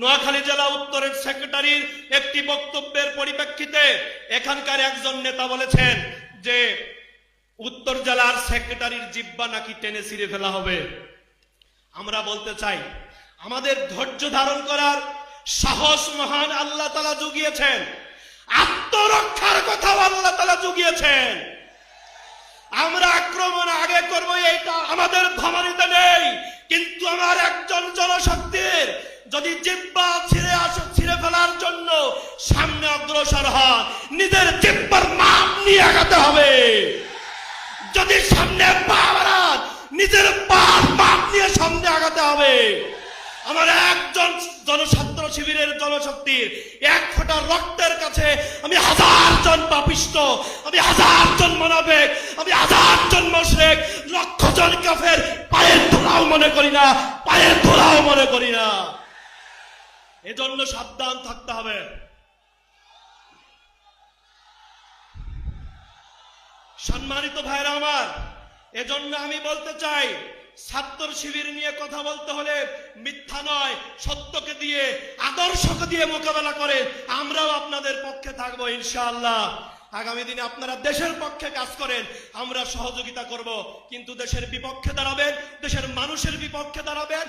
নোয়াখালী জেলা উত্তরের সেক্রেটারির একটি বক্তব্যের পরিপ্রেক্ষিতে এখানকার একজন নেতা বলেছেন যে উত্তর জেলার সেক্রেটারির জিব্বা নাকি টেনে ছিঁড়ে ফেলা হবে। আমরা বলতে চাই, আমাদের ধৈর্য ধারণ করার সাহস মহান আল্লাহ তালা জুগিয়েছেন। আত্মরক্ষার কথাও আল্লাহ তালা জুগিয়েছেন। আমরা আক্রমণ যদি জিব্বা ছিঁড়ে আস, ছিঁড়ে ফেলার জন্য সামনে অগ্রসর হন নিজের জিব্বার মাপ নিয়ে আগাতে হবে। যদি সামনে পা নিজের পার মাপ নিয়ে সামনে আগাতে হবে। আমার একজন জনছাত্র শিবিরের জনশক্তির এক ফোঁটা রক্তের কাছে আমি হাজার জন পাপিষ্ট, আমি হাজার জন মানবিক, আমি হাজার জন মশরেক লক্ষ জন কাফের, পায়ের ধুলাও মনে করি না, পায়ের ধুলাও মনে করি না। এজন্য সাবধান থাকতে হবে। সম্মানিত ভাইরা আমার, এজন্য আমি বলতে চাই, ছাত্র শিবির নিয়ে কথা বলতে হলে মিথ্যা নয়, সত্যকে দিয়ে, আদর্শকে দিয়ে মোকাবেলা করে আমরাও আপনাদের পক্ষে থাকব ইনশাআল্লাহ। আগামী দিনে আপনারা দেশের পক্ষে কাজ করেন, আমরা সহযোগিতা করব। কিন্তু দেশের বিপক্ষে দাঁড়াবেন, দেশের মানুষের বিপক্ষে দাঁড়াবেন,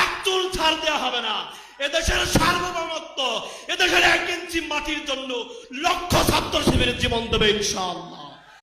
এক চুল ছাড় দেওয়া হবে না। এদেশের সার্বভৌমত্ব এদেশের এক ইঞ্চি মাটির জন্য লক্ষ ছাত্র শিবিরের জীবন দেবে ইনশাআল্লাহ।